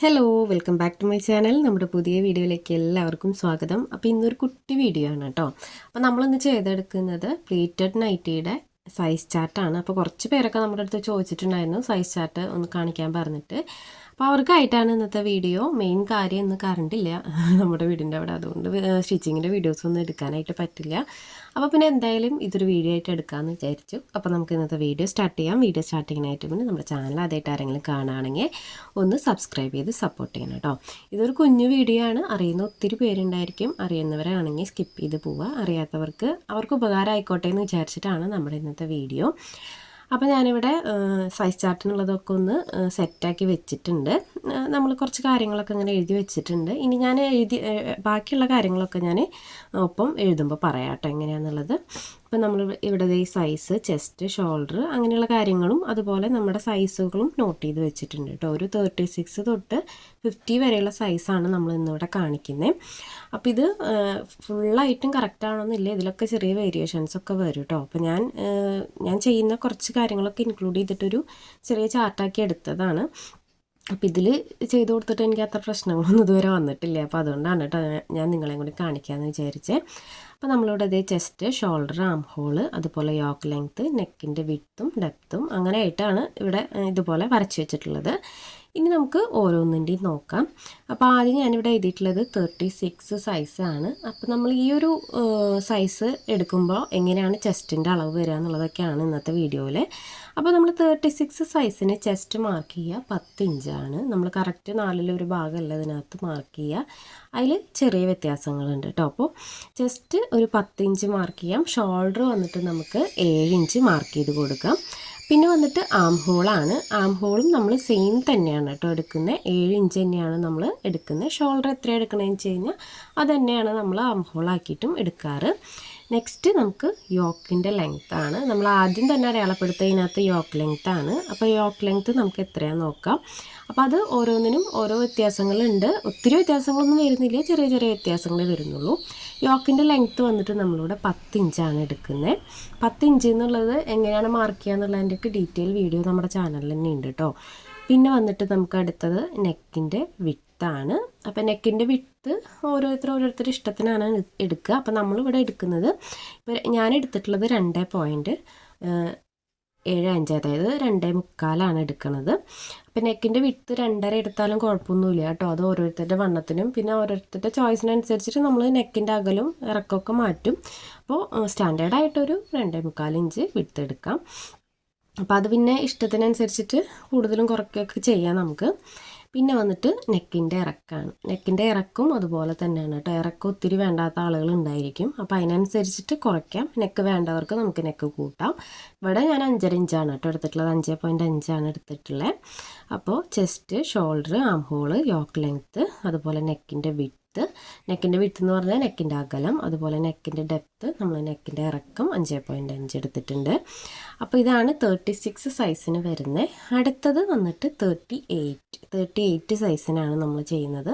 Hello welcome back to my channel നമ്മുടെ പുതിയ വീഡിയോയിലേക്ക് എല്ലാവർക്കും സ്വാഗതം. അപ്പോൾ ഇന്നൊരു കുട്ടി വീഡിയോ ആണ് കേട്ടോ. അപ്പോൾ നമ്മളിന്ന് ചെയ്തെടുക്കുന്നത് പ്ലീറ്റഡ് നൈറ്റിയുടെ സൈസ് ചാർട്ടാണ് അപ്പോൾ കുറച്ച് പേരൊക്കെ നമ്മുടെ അടുത്ത് ചോദിച്ചിട്ടുണ്ടായിരുന്നു സൈസ് ചാർട്ട് ഒന്ന് കാണിക്കാൻ പറഞ്ഞിട്ട്. അപ്പോൾ അവർക്കായിട്ടാണ് ഇന്നത്തെ വീഡിയോ. മെയിൻ കാര്യം ഇന്ന് കറണ്ടില്ല നമ്മുടെ വീടിന്റെ അവിടെ അതുകൊണ്ട് സ്റ്റിച്ചിങ്ങിന്റെ വീഡിയോസ് ഒന്നും എടുക്കാനായിട്ട് പറ്റില്ല. അപ്പോൾ പിന്നെ എന്തായാലും ഇതൊരു വീഡിയോ ആയിട്ട് എടുക്കാമെന്ന് വിചാരിച്ചു. അപ്പോൾ നമുക്ക് ഇന്നത്തെ വീഡിയോ സ്റ്റാർട്ട് ചെയ്യാം. വീഡിയോ സ്റ്റാർട്ട് ചെയ്യാനായിട്ട് മുന്നേ നമ്മുടെ ചാനൽ ആദ്യമായിട്ട് ആരെങ്കിലും കാണുകയാണെങ്കിൽ ഒന്ന് സബ്സ്ക്രൈബ് ചെയ്ത് സപ്പോർട്ട് ചെയ്യണം കേട്ടോ. ഇതൊരു കുഞ്ഞു വീഡിയോ ആണ്. അറിയുന്ന ഒത്തിരി പേരുണ്ടായിരിക്കും. അറിയുന്നവരാണെങ്കിൽ സ്കിപ്പ് ചെയ്ത് പോവുക. അറിയാത്തവർക്ക് അവർക്ക് ഉപകാരം ആയിക്കോട്ടെ എന്ന് വിചാരിച്ചിട്ടാണ് നമ്മുടെ ഇന്നത്തെ വീഡിയോ അപ്പോൾ ഞാനിവിടെ സൈസ് ചാർട്ടിനുള്ളതൊക്കെ ഒന്ന് സെറ്റാക്കി വെച്ചിട്ടുണ്ട്. നമ്മൾ കുറച്ച് കാര്യങ്ങളൊക്കെ ഇങ്ങനെ എഴുതി വെച്ചിട്ടുണ്ട്. ഇനി ഞാൻ എഴുതി ബാക്കിയുള്ള കാര്യങ്ങളൊക്കെ ഞാൻ ഒപ്പം എഴുതുമ്പോൾ പറയാം കേട്ടോ എങ്ങനെയാണെന്നുള്ളത് ഇപ്പം നമ്മൾ ഇവിടെ ഈ സൈസ് ചെസ്റ്റ് ഷോൾഡർ അങ്ങനെയുള്ള കാര്യങ്ങളും അതുപോലെ നമ്മുടെ സൈസുകളും നോട്ട് ചെയ്ത് വെച്ചിട്ടുണ്ട് കേട്ടോ. ഒരു തേർട്ടി സിക്സ് തൊട്ട് ഫിഫ്റ്റി വരെയുള്ള സൈസാണ് നമ്മൾ ഇന്നിവിടെ കാണിക്കുന്നത് അപ്പോൾ ഇത് ഫുള്ളായിട്ടും കറക്റ്റ് ആണോന്നില്ല. ഇതിലൊക്കെ ചെറിയ വേരിയേഷൻസ് ഒക്കെ വരും കേട്ടോ. അപ്പോൾ ഞാൻ ഞാൻ ചെയ്യുന്ന കുറച്ച് കാര്യങ്ങളൊക്കെ ഇൻക്ലൂഡ് ചെയ്തിട്ടൊരു ചെറിയ ചാർട്ടാക്കി എടുത്തതാണ്. അപ്പം ഇതിൽ ചെയ്ത് കൊടുത്തിട്ട് എനിക്ക് അത്ര പ്രശ്നങ്ങളൊന്നും ഇതുവരെ വന്നിട്ടില്ല. അപ്പോൾ അതുകൊണ്ടാണ് കേട്ടോ ഞാൻ നിങ്ങളെയും കൂടി കാണിക്കാമെന്ന് വിചാരിച്ചേ. അപ്പോൾ നമ്മളിവിടെ അതേ ചെസ്റ്റ് ഷോൾഡർ ആം ഹോൾ അതുപോലെ യോക്ക് ലെങ്ത്ത് നെക്കിന്റെ വിട്ടും ഡെപ്തും അങ്ങനെ ആയിട്ടാണ് ഇവിടെ ഇതുപോലെ വരച്ച് വെച്ചിട്ടുള്ളത്. ഇനി നമുക്ക് ഓരോന്നിന്റെയും നോക്കാം. അപ്പോൾ ആദ്യം ഞാനിവിടെ എഴുതിയിട്ടുള്ളത് തേർട്ടി സിക്സ് സൈസാണ് അപ്പോൾ നമ്മൾ ഈ ഒരു സൈസ് എടുക്കുമ്പോൾ എങ്ങനെയാണ് ചെസ്റ്റിന്റെ അളവ് വരിക എന്നുള്ളതൊക്കെയാണ് ഇന്നത്തെ വീഡിയോയിൽ അപ്പോൾ നമ്മൾ തേർട്ടി സിക്സ് സൈസിന് ചെസ്റ്റ് മാർക്ക് ചെയ്യുക പത്ത് ഇഞ്ചാണ്. നമ്മൾ കറക്റ്റ് നാലിലൊരു ഭാഗമല്ല ഇതിനകത്ത് മാർക്ക് ചെയ്യുക. അതിൽ ചെറിയ വ്യത്യാസങ്ങളുണ്ട് കേട്ടോ. അപ്പോൾ ചെസ്റ്റ് ഒരു പത്ത് ഇഞ്ച് മാർക്ക് ചെയ്യാം. ഷോൾഡർ വന്നിട്ട് നമുക്ക് ഏഴ് ഇഞ്ച് മാർക്ക് ചെയ്ത് കൊടുക്കാം. പിന്നെ വന്നിട്ട് ആം ഹോളാണ് ആം ഹോളും നമ്മൾ സെയിം തന്നെയാണ് കേട്ടോ എടുക്കുന്നത് ഏഴ് ഇഞ്ച് തന്നെയാണ് നമ്മൾ എടുക്കുന്നത് ഷോൾഡർ എത്ര എടുക്കണമെന്ന് വെച്ച് കഴിഞ്ഞാൽ അത് തന്നെയാണ് നമ്മൾ ആം ഹോളാക്കിയിട്ടും എടുക്കാറ്. നെക്സ്റ്റ് നമുക്ക് യോക്കിന്റെ ആണ്. നമ്മൾ ആദ്യം തന്നെ അടയാളപ്പെടുത്തതിനകത്ത് യോക്ക് ലെങ്ത് ആണ്. അപ്പോൾ യോക്ക് ലെങ്ത് നമുക്ക് എത്രയാണെന്ന് നോക്കാം. അപ്പോൾ അത് ഓരോന്നിനും ഓരോ വ്യത്യാസങ്ങളുണ്ട്. ഒത്തിരി വ്യത്യാസങ്ങളൊന്നും വരുന്നില്ല. ചെറിയ ചെറിയ വ്യത്യാസങ്ങളേ വരുന്നുള്ളൂ. യോക്കിന്റെ ലെങ്ത്ത് വന്നിട്ട് നമ്മളിവിടെ പത്ത് ഇഞ്ചാണ് എടുക്കുന്നത്. പത്ത് ഇഞ്ച് എന്നുള്ളത് എങ്ങനെയാണ് മാർക്ക് ചെയ്യുക എന്നുള്ളതിന്റെയൊക്കെ ഡീറ്റെയിൽ വീഡിയോ നമ്മുടെ ചാനലിൽ തന്നെ ഉണ്ട് കേട്ടോ പിന്നെ വന്നിട്ട് നമുക്ക് അടുത്തത് നെക്കിന്റെ വിത്താണ്. അപ്പോൾ നെക്കിന്റെ വിത്ത് ഓരോരുത്തർ ഓരോരുത്തർ ഇഷ്ടത്തിനാണ് എടുക്കുക. അപ്പോൾ നമ്മളിവിടെ എടുക്കുന്നത് ഇപ്പോൾ ഞാൻ എടുത്തിട്ടുള്ളത് രണ്ട് പോയിന്റ് ഏഴ് അഞ്ച് അതായത് രണ്ടേ മുക്കാലാണ് എടുക്കുന്നത് അപ്പം നെക്കിന്റെ വിട്ട് രണ്ടര എടുത്താലും കുഴപ്പമൊന്നുമില്ല കേട്ടോ. അത് ഓരോരുത്തരുടെ വണ്ണത്തിനും പിന്നെ ഓരോരുത്തരുടെ ചോയ്സിനനുസരിച്ചിട്ട് നമ്മൾ നെക്കിന്റെ അകലും ഇറക്കമൊക്കെ മാറ്റും. അപ്പോൾ സ്റ്റാൻഡേർഡായിട്ടൊരു രണ്ടേ മുക്കാൽ ഇഞ്ച് എടുക്കാം. അപ്പോൾ അത് പിന്നെ ഇഷ്ടത്തിനനുസരിച്ചിട്ട് കൂടുതലും കുറയ്ക്കുകയൊക്കെ ചെയ്യാം നമുക്ക്. പിന്നെ വന്നിട്ട് നെക്കിന്റെ ഇറക്കാണ്. നെക്കിന്റെ ഇറക്കും അതുപോലെ തന്നെയാണ് കേട്ടോ. ഇറക്കം ഒത്തിരി വേണ്ടാത്ത ആളുകൾ ഉണ്ടായിരിക്കും. അപ്പോൾ അതിനനുസരിച്ചിട്ട് കുറയ്ക്കാം. നെക്ക് വേണ്ടവർക്ക് നമുക്ക് നെക്ക് കൂട്ടാം. ഇവിടെ ഞാൻ അഞ്ചര ഇഞ്ചാണ് കേട്ടോ എടുത്തിട്ടുള്ളത്. അഞ്ച് പോയിന്റ് അഞ്ചാണ് എടുത്തിട്ടുള്ളത്. അപ്പോൾ chest shoulder arm hole yoke length അതുപോലെ നെക്കിന്റെ വിട്ട് ഡെപ്ത്ത് നെക്കിന്റെ വിട്ട് എന്ന് പറഞ്ഞാൽ നെക്കിന്റെ അകലം അതുപോലെ നെക്കിന്റെ ഡെപ്ത്ത് നമ്മൾ നെക്കിന്റെ ഇറക്കം അഞ്ച് പോയിന്റ് അഞ്ച് എടുത്തിട്ടുണ്ട്. അപ്പോൾ ഇതാണ് തേർട്ടി സിക്സ് സൈസിന് വരുന്നത് അടുത്തത് വന്നിട്ട് തേർട്ടി എയ്റ്റ് തേർട്ടി എയ്റ്റ് സൈസിനാണ് നമ്മൾ ചെയ്യുന്നത്.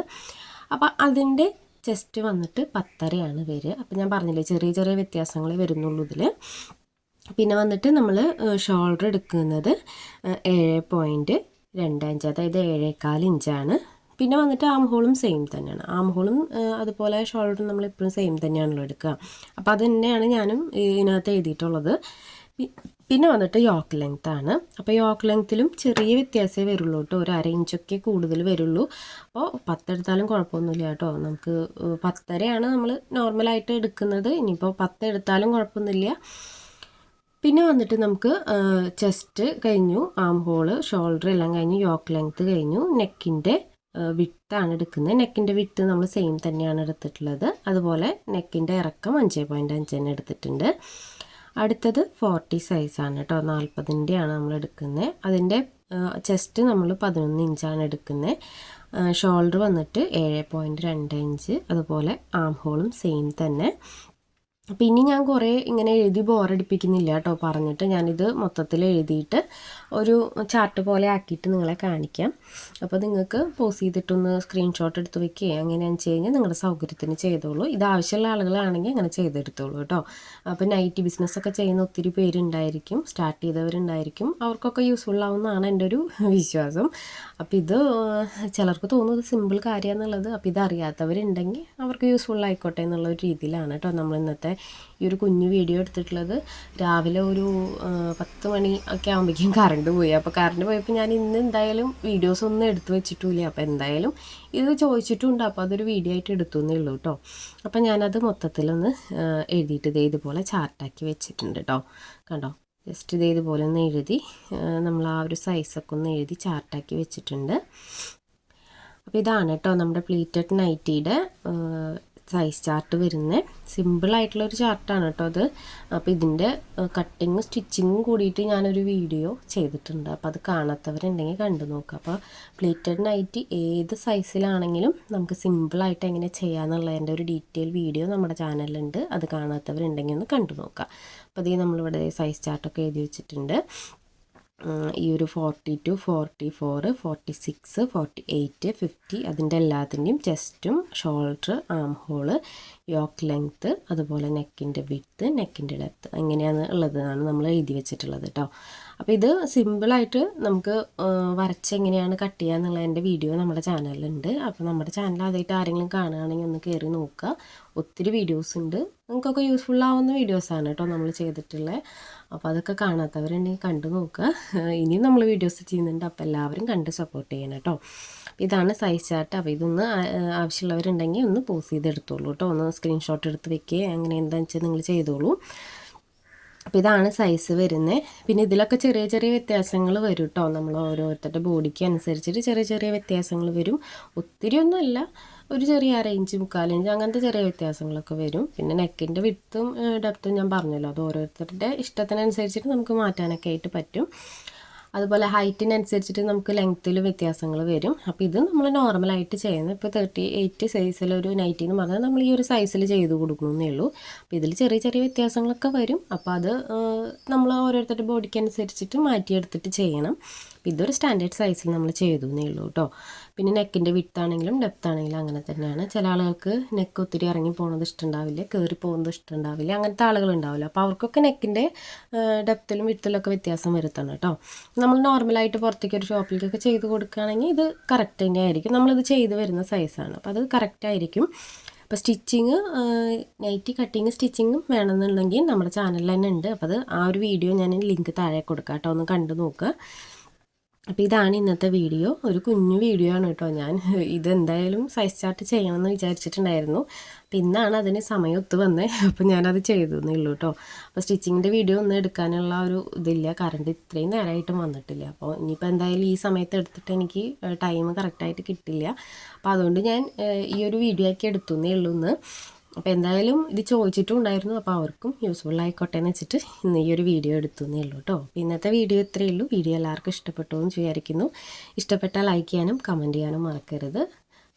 അപ്പോൾ അതിന്റെ ചെസ്റ്റ് വന്നിട്ട് പത്തരയാണ് വരിക. അപ്പോൾ ഞാൻ പറഞ്ഞില്ലേ ചെറിയ ചെറിയ വ്യത്യാസങ്ങളെ വരുന്നുള്ളൂ ഇതിൽ പിന്നെ വന്നിട്ട് നമ്മൾ ഷോൾഡർ എടുക്കുന്നത് ഏഴ് പോയിന്റ് രണ്ട് അഞ്ച് അതായത് ഏഴേകാൽ ഇഞ്ചാണ്. പിന്നെ വന്നിട്ട് ആം ഹോളും സെയിം തന്നെയാണ്. ആം ഹോളും അതുപോലെ ഷോൾഡറും നമ്മൾ എപ്പോഴും സെയിം തന്നെയാണല്ലോ എടുക്കുക. അപ്പോൾ അത് തന്നെയാണ് ഞാനും ഇതിനകത്ത് എഴുതിയിട്ടുള്ളത്. പിന്നെ വന്നിട്ട് യോക്ക് ലെങ്ത് ആണ്. അപ്പോൾ യോക്ക് ലെങ്ത്തിലും ചെറിയ വ്യത്യാസമേ വരുള്ളൂ കേട്ടോ. ഒരു അര ഇഞ്ചൊക്കെ കൂടുതൽ വരുള്ളൂ. അപ്പോൾ പത്തെടുത്താലും കുഴപ്പമൊന്നുമില്ല കേട്ടോ. നമുക്ക് പത്തരയാണ് നമ്മൾ നോർമലായിട്ട് എടുക്കുന്നത്. ഇനിയിപ്പോൾ പത്തെടുത്താലും കുഴപ്പമൊന്നുമില്ല. പിന്നെ വന്നിട്ട് നമുക്ക് ചെസ്റ്റ് കഴിഞ്ഞു ആം ഹോൾ ഷോൾഡർ എല്ലാം കഴിഞ്ഞു യോക്ക് ലെങ്ത്ത് കഴിഞ്ഞു നെക്കിന്റെ വിട്ടാണ് എടുക്കുന്നത്. നെക്കിന്റെ വിട്ട് നമ്മൾ സെയിം തന്നെയാണ് എടുത്തിട്ടുള്ളത്. അതുപോലെ നെക്കിന്റെ ഇറക്കം അഞ്ച് പോയിന്റ് അഞ്ച് തന്നെ എടുത്തിട്ടുണ്ട്. അടുത്തത് ഫോർട്ടി സൈസാണ് കേട്ടോ. നാൽപ്പതിന്റെയാണ് നമ്മൾ എടുക്കുന്നത്. അതിന്റെ ചെസ്റ്റ് നമ്മൾ പതിനൊന്ന് ഇഞ്ചാണ് എടുക്കുന്നത്. ഷോൾഡർ വന്നിട്ട് ഏഴ് പോയിന്റ് രണ്ട് ഇഞ്ച് അതുപോലെ ആം ഹോളും സെയിം തന്നെ. അപ്പോൾ ഇനി ഞാൻ കുറേ ഇങ്ങനെ എഴുതി ബോറടിപ്പിക്കുന്നില്ല കേട്ടോ പറഞ്ഞിട്ട് ഞാനിത് മൊത്തത്തിൽ എഴുതിയിട്ട് ഒരു ചാർട്ട് പോലെ ആക്കിയിട്ട് നിങ്ങളെ കാണിക്കാം. അപ്പോൾ നിങ്ങൾക്ക് പോസ് ചെയ്തിട്ടൊന്ന് സ്ക്രീൻഷോട്ട് എടുത്ത് വെക്കുക അങ്ങനെയാണെന്ന് വെച്ച് കഴിഞ്ഞാൽ നിങ്ങളുടെ സൗകര്യത്തിന് ചെയ്തോളൂ. ഇത് ആവശ്യമുള്ള ആളുകളാണെങ്കിൽ അങ്ങനെ ചെയ്തെടുത്തോളൂ കേട്ടോ അപ്പോൾ നൈറ്റ് ബിസിനസ്സൊക്കെ ചെയ്യുന്ന ഒത്തിരി പേരുണ്ടായിരിക്കും. സ്റ്റാർട്ട് ചെയ്തവരുണ്ടായിരിക്കും. അവർക്കൊക്കെ യൂസ്ഫുൾ ആവുമെന്നാണ് എന്റെ ഒരു വിശ്വാസം. അപ്പോൾ ഇത് ചിലർക്ക് തോന്നുന്നത് സിമ്പിൾ കാര്യമാണെന്നുള്ളത് അപ്പോൾ ഇത് അറിയാത്തവരുണ്ടെങ്കിൽ അവർക്ക് യൂസ്ഫുൾ ആയിക്കോട്ടെ എന്നുള്ള ഒരു രീതിയിലാണ് കേട്ടോ നമ്മൾ ഇന്നത്തെ ഈ ഒരു കുഞ്ഞു വീഡിയോ എടുത്തിട്ടുള്ളത്. രാവിലെ ഒരു പത്ത് മണി ഒക്കെ ആകുമ്പോഴേക്കും കറണ്ട് പോയി. അപ്പോൾ കറണ്ട് പോയപ്പോൾ ഞാൻ ഇന്ന് എന്തായാലും വീഡിയോസ് ഒന്നും എടുത്തു വെച്ചിട്ടില്ല അപ്പോൾ എന്തായാലും ഇത് ചോദിച്ചിട്ടുണ്ട്. അപ്പോൾ അതൊരു വീഡിയോ ആയിട്ട് എടുത്തു എന്നേ ഉള്ളൂ കേട്ടോ അപ്പോൾ ഞാനത് മൊത്തത്തിലൊന്ന് എഴുതിയിട്ട് ഇതേ ഇതുപോലെ ചാർട്ടാക്കി വെച്ചിട്ടുണ്ട് കേട്ടോ കണ്ടോ? ജസ്റ്റ് ഇതേ ഇതുപോലെ ഒന്ന് എഴുതി നമ്മൾ ആ ഒരു സൈസൊക്കെ ഒന്ന് എഴുതി ചാർട്ടാക്കി വെച്ചിട്ടുണ്ട്. അപ്പോൾ ഇതാണ് കേട്ടോ നമ്മുടെ പ്ലീറ്റഡ് നൈറ്റിയുടെ സൈസ് ചാർട്ട് വരുന്നത് സിമ്പിളായിട്ടുള്ള ഒരു ചാർട്ടാണ് കേട്ടോ അത്. അപ്പോൾ ഇതിന്റെ കട്ടിങ്ങും സ്റ്റിച്ചിങ്ങും കൂടിയിട്ട് ഞാനൊരു വീഡിയോ ചെയ്തിട്ടുണ്ട്. അപ്പോൾ അത് കാണാത്തവരുണ്ടെങ്കിൽ കണ്ടു നോക്കുക അപ്പോൾ പ്ലേറ്റഡ് നൈറ്റി ഏത് സൈസിലാണെങ്കിലും നമുക്ക് സിമ്പിളായിട്ട് എങ്ങനെ ചെയ്യാമെന്നുള്ളതിന്റെ ഒരു ഡീറ്റെയിൽ വീഡിയോ നമ്മുടെ ചാനലിലുണ്ട്. അത് കാണാത്തവരുണ്ടെങ്കിൽ ഒന്ന് കണ്ടു നോക്കുക അപ്പോൾ അതേ നമ്മളിവിടെ സൈസ് ചാർട്ടൊക്കെ എഴുതി വെച്ചിട്ടുണ്ട്. ഈ ഒരു forty two forty four forty six forty eight fifty അതിന്റെ എല്ലാത്തിന്റെയും ചെസ്റ്റും shoulder arm hole yoke length അതുപോലെ നെക്കിന്റെ വിഡ്ത്ത് നെക്കിന്റെ ഡെപ്ത്ത് എങ്ങനെയാണ് ഉള്ളതാണ് നമ്മൾ എഴുതി വെച്ചിട്ടുള്ളത് കേട്ടോ അപ്പോൾ ഇത് സിമ്പിളായിട്ട് നമുക്ക് വരച്ച് എങ്ങനെയാണ് കട്ട് ചെയ്യുക എന്നുള്ളതിന്റെ വീഡിയോ നമ്മുടെ ചാനലിലുണ്ട് അപ്പോൾ നമ്മുടെ ചാനൽ ആദ്യമായിട്ട് ആരെങ്കിലും കാണുകയാണെങ്കിൽ ഒന്ന് കയറി നോക്കുക. ഒത്തിരി വീഡിയോസ് ഉണ്ട് നിങ്ങൾക്കൊക്കെ യൂസ്ഫുൾ ആവുന്ന വീഡിയോസാണ് കേട്ടോ നമ്മൾ ചെയ്തിട്ടുള്ളത് അപ്പോൾ അതൊക്കെ കാണാത്തവരുണ്ടെങ്കിൽ കണ്ടു നോക്കുക. ഇനിയും നമ്മൾ വീഡിയോസ് ചെയ്യുന്നുണ്ട്. അപ്പോൾ എല്ലാവരും കണ്ട് സപ്പോർട്ട് ചെയ്യണം കേട്ടോ ഇതാണ് സൈസ് ചാർട്ട് അപ്പോൾ ഇതൊന്ന് ആവശ്യമുള്ളവരുണ്ടെങ്കിൽ ഒന്ന് പോസ് ചെയ്തെടുത്തോളൂ കേട്ടോ ഒന്ന് സ്ക്രീൻഷോട്ട് എടുത്ത് വെക്കുക അങ്ങനെ എന്താണെന്ന് വെച്ചാൽ നിങ്ങൾ ചെയ്തോളൂ. അപ്പോൾ ഇതാണ് സൈസ് വരുന്നത് പിന്നെ ഇതിലൊക്കെ ചെറിയ ചെറിയ വ്യത്യാസങ്ങൾ വരും കേട്ടോ നമ്മൾ ഓരോരുത്തരുടെ ബോഡിക്ക് അനുസരിച്ചിട്ട് ചെറിയ ചെറിയ വ്യത്യാസങ്ങൾ വരും. ഒത്തിരി ഒന്നുമല്ല ഒരു ചെറിയ അരയിഞ്ച് മുക്കാലിഞ്ച് അങ്ങനത്തെ ചെറിയ വ്യത്യാസങ്ങളൊക്കെ വരും. പിന്നെ നെക്കിന്റെ വിത്തും ഡെപ്തും ഞാൻ പറഞ്ഞല്ലോ. അത് ഓരോരുത്തരുടെ ഇഷ്ടത്തിനനുസരിച്ചിട്ട് നമുക്ക് മാറ്റാനൊക്കെ ആയിട്ട് പറ്റും. അതുപോലെ ഹൈറ്റിനനുസരിച്ചിട്ട് നമുക്ക് ലെങ്ത്തിൽ വ്യത്യാസങ്ങൾ വരും. അപ്പോൾ ഇത് നമ്മൾ നോർമലായിട്ട് ചെയ്യുന്നത് ഇപ്പോൾ തേർട്ടി എയ്റ്റ് സൈസിലൊരു നൈറ്റി എന്ന് പറഞ്ഞാൽ നമ്മൾ ഈ ഒരു സൈസിൽ ചെയ്ത് കൊടുക്കണമെന്നേ ഉള്ളൂ. അപ്പോൾ ഇതിൽ ചെറിയ ചെറിയ വ്യത്യാസങ്ങളൊക്കെ വരും. അപ്പോൾ അത് നമ്മൾ ഓരോരുത്തരുടെ ബോഡിക്ക് അനുസരിച്ചിട്ട് മാറ്റിയെടുത്തിട്ട് ചെയ്യണം. ഇതൊരു സ്റ്റാൻഡേർഡ് സൈസിൽ നമ്മൾ ചെയ്തു എന്നേ ഉള്ളൂ കേട്ടോ പിന്നെ നെക്കിന്റെ വിട്ടാണെങ്കിലും ഡെപ്ത് ആണെങ്കിലും അങ്ങനെ തന്നെയാണ്. ചില ആളുകൾക്ക് നെക്ക് ഒത്തിരി ഇറങ്ങി പോകുന്നത് ഇഷ്ടമുണ്ടാവില്ല കയറി പോകുന്നത് ഇഷ്ടമുണ്ടാവില്ല അങ്ങനത്തെ ആളുകൾ ഉണ്ടാവില്ല. അപ്പോൾ അവർക്കൊക്കെ നെക്കിന്റെ ഡെപ്തിലും വിട്ടിലൊക്കെ വ്യത്യാസം വരുത്തണം കേട്ടോ നമ്മൾ നോർമലായിട്ട് പുറത്തേക്ക് ഒരു ഷോപ്പിലേക്കൊക്കെ ചെയ്ത് കൊടുക്കുകയാണെങ്കിൽ ഇത് കറക്റ്റ് തന്നെയായിരിക്കും നമ്മളിത് ചെയ്ത് വരുന്ന സൈസാണ് അപ്പോൾ അത് കറക്റ്റ് ആയിരിക്കും. അപ്പോൾ സ്റ്റിച്ചിങ് നൈറ്റി കട്ടിങ് സ്റ്റിച്ചിങ്ങും വേണമെന്നുണ്ടെങ്കിൽ നമ്മുടെ ചാനലിൽ തന്നെ ഉണ്ട്. അപ്പോൾ അത് ആ ഒരു വീഡിയോ ഞാൻ ലിങ്ക് താഴെ കൊടുക്കാം കേട്ടോ ഒന്ന് കണ്ടു നോക്കുക. അപ്പോൾ ഇതാണ് ഇന്നത്തെ വീഡിയോ. ഒരു കുഞ്ഞു വീഡിയോ ആണ് കേട്ടോ ഞാൻ. ഇതെന്തായാലും സൈസ് ചാർട്ട് ചെയ്യണമെന്ന് വിചാരിച്ചിട്ടുണ്ടായിരുന്നു. അപ്പോൾ ഇന്നാണ് അതിന് സമയം ഒത്തു വന്നത് അപ്പോൾ ഞാനത് ചെയ്തു എന്നുള്ളൂ കേട്ടോ. അപ്പോൾ സ്റ്റിച്ചിങ്ങിന്റെ വീഡിയോ ഒന്നും എടുക്കാനുള്ള ഒരു ഇതില്ല. കറണ്ട് ഇത്രയും നേരമായിട്ടും വന്നിട്ടില്ല. അപ്പോൾ ഇനിയിപ്പോൾ എന്തായാലും ഈ സമയത്ത് എടുത്തിട്ട് എനിക്ക് ടൈം കറക്റ്റായിട്ട് കിട്ടില്ല. അപ്പോൾ അതുകൊണ്ട് ഞാൻ ഈ ഒരു വീഡിയോ ആക്കി എടുത്തു എന്നേ ഉള്ളൂ അപ്പോൾ എന്തായാലും ഇത് ചോദിച്ചിട്ടും ഉണ്ടായിരുന്നു അപ്പോൾ അവർക്കും യൂസ്ഫുൾ ആയിക്കോട്ടെ എന്ന് വെച്ചിട്ട് ഇന്ന് ഈ ഒരു വീഡിയോ എടുത്തു എന്നേ ഉള്ളൂ കേട്ടോ ഇന്നത്തെ വീഡിയോ ഇത്രയേ ഉള്ളൂ. വീഡിയോ എല്ലാവർക്കും ഇഷ്ടപ്പെട്ടു എന്ന് വിചാരിക്കുന്നു. ഇഷ്ടപ്പെട്ടാൽ ലൈക്ക് ചെയ്യാനും കമന്റ് ചെയ്യാനും മറക്കരുത്.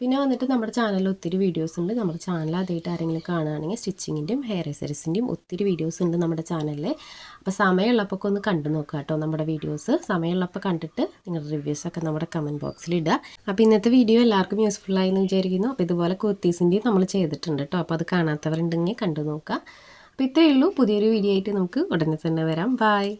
പിന്നെ വന്നിട്ട് നമ്മുടെ ചാനലിൽ ഒത്തിരി വീഡിയോസ് ഉണ്ട്. നമ്മുടെ ചാനൽ ആദ്യമായിട്ട് ആരെങ്കിലും കാണുകയാണെങ്കിൽ സ്റ്റിച്ചിങ്ങിന്റെയും ഹെയർ എസറീസിന്റെയും ഒത്തിരി വീഡിയോസ് ഉണ്ട് നമ്മുടെ ചാനലിൽ അപ്പോൾ സമയമുള്ളപ്പോൾ ഒന്ന് കണ്ടു നോക്കുക കേട്ടോ നമ്മുടെ വീഡിയോസ് സമയമുള്ളപ്പോൾ കണ്ടിട്ട് നിങ്ങളുടെ റിവ്യൂസൊക്കെ നമ്മുടെ കമന്റ് ബോക്സിൽ ഇടുക. അപ്പോൾ ഇന്നത്തെ വീഡിയോ എല്ലാവർക്കും യൂസ്ഫുൾ ആയി എന്ന് വിചാരിക്കുന്നു. അപ്പോൾ ഇതുപോലെ കുർത്തീസിന്റെയും നമ്മൾ ചെയ്തിട്ടുണ്ട് കേട്ടോ. അപ്പോൾ അത് കാണാത്തവരുണ്ടെങ്കിൽ കണ്ടു നോക്കുക. അപ്പോൾ ഇത്രയേ ഉള്ളൂ. പുതിയൊരു വീഡിയോ ആയിട്ട് നമുക്ക് ഉടനെ തന്നെ വരാം. ബായ്